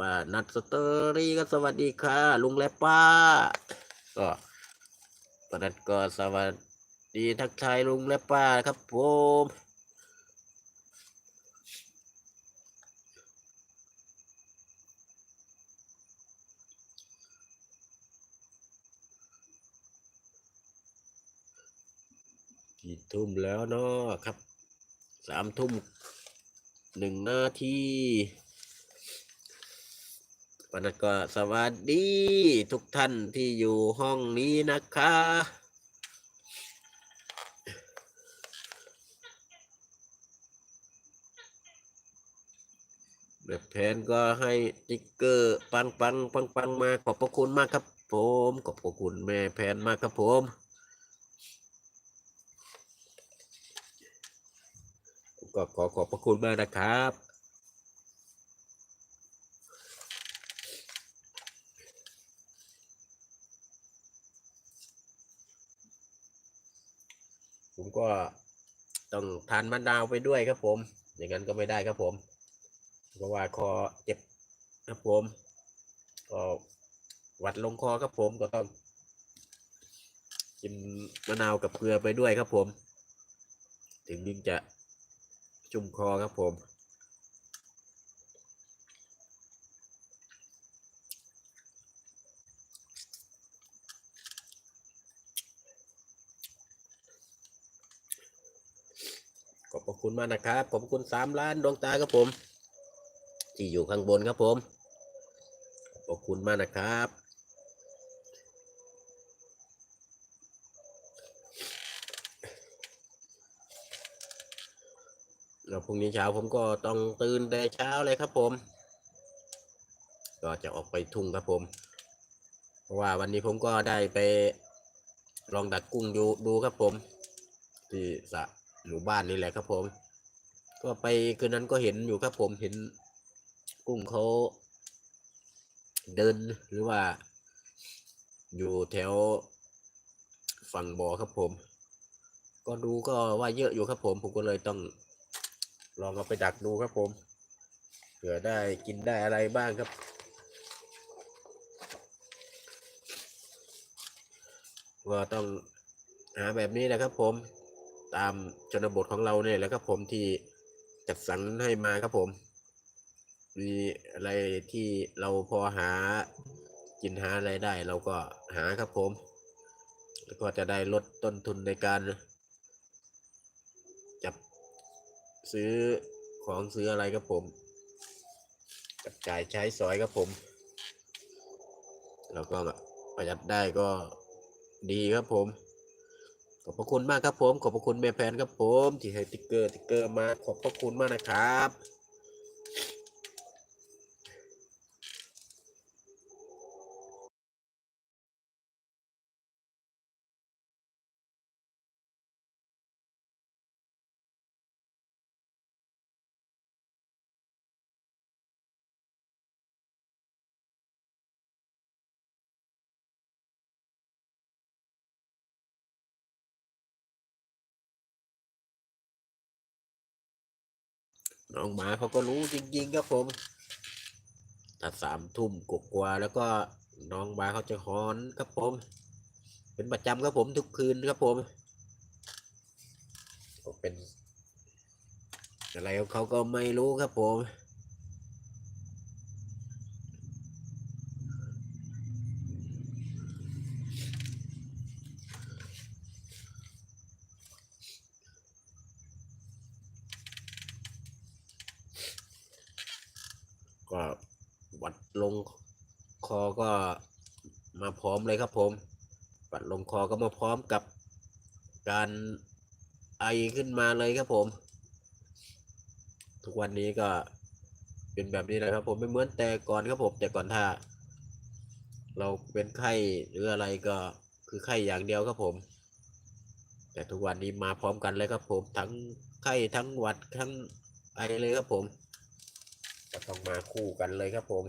ป้านัดสตอรี่ก็สวัสดีค่ะ ลุงและป้า ก็ป้านัดก็สวัสดีทักทายลุงและป้าครับผมกี่ทุ่มแล้วเนาะครับ สามทุ่มหนึ่งนาที วันนั้นก็สวัสดีทุกท่านที่อยู่ห้องนี้นะคะแบบแผนก็ให้ติ๊กเกอร์ปังปังปังปังมาขอบพระคุณมากครับ ผมขอบพระคุณแม่แผนมากครับผมก็ขอขอบพระคุณมากนะครับ ผมก็ต้องทานมะนาวไปด้วยครับผม อย่างนั้นก็ไม่ได้ครับผม เพราะว่าคอเจ็บครับผมก็หวัดลงคอครับผมก็ต้องกินมะนาวกับเกลือไปด้วยครับผม ถึงยิ่งจะชุ่มคอครับผม ข อบคุณมากนะครับขอบคุณสามล้านดวงตาครับผม ที่อยู่ข้างบนครับผมขอบคุณมากนะครับแล้วพรุ่งนี้เช้าผมก็ต้องตื่นแต่เช้าเลยครับผม ก็จะออกไปทุ่งครับผม เพราะว่าวันนี้ผมก็ได้ไปลองดักกุ้งดูดูครับผม ที่สระ หมู่บ้านนี่แหละครับผม ก็ไปคืนนั้นก็เห็นอยู่ครับผมเห็นกุ้งเขาเดินหรือว่า อยู่แถวฝั่งบ่อครับผม ก็ดูก็ว่าเยอะอยู่ครับผม ผมก็เลยต้องลองเอาไปดักดูครับผมเผื่อได้กินได้อะไรบ้างครับ ก็ต้องหาแบบนี้นะครับผม ตามชนบทของเราเนี่ยแหละครับผมที่จัดสรรให้มาครับผม มีอะไรที่เราพอหากินหาอะไรได้เราก็หาครับผม แล้วก็จะได้ลดต้นทุนในการจับซื้อของซื้ออะไรครับผม จับจ่ายใช้สอยครับผมแล้วก็ประหยัดได้ก็ดีครับผม ขอบพระคุณมากครับผม ขอบพระคุณแม่แพนครับผม ที่ให้ติ๊กเกอร์ติ๊กเกอร์มาขอบพระคุณมากนะครับ น้องหมาเขาก็รู้จริงๆครับผมถ้าสามทุ่มกกว่าแล้วก็น้องหมาเขาจะหอนครับผม เป็นประจำครับผมทุกคืนครับผมเป็น อะไรของเขาก็ไม่รู้ครับผม ก็วัดลงคอก็มาพร้อมเลยครับผมวัดลงคอก็มาพร้อมกับการไอขึ้นมาเลยครับผม ทุกวันนี้ก็เป็นแบบนี้นะครับ ผมไม่เหมือนแต่ก่อนครับผมแต่ก่อนถ้า เราเป็นไข้หรืออะไรก็คือไข้อย่างเดียวครับผม แต่ทุกวันนี้มาพร้อมกันเลยครับผมทั้งไข้ทั้งหวัดทั้งไอเลยครับผม ก็ต้องมาคู่กันเลยครับผม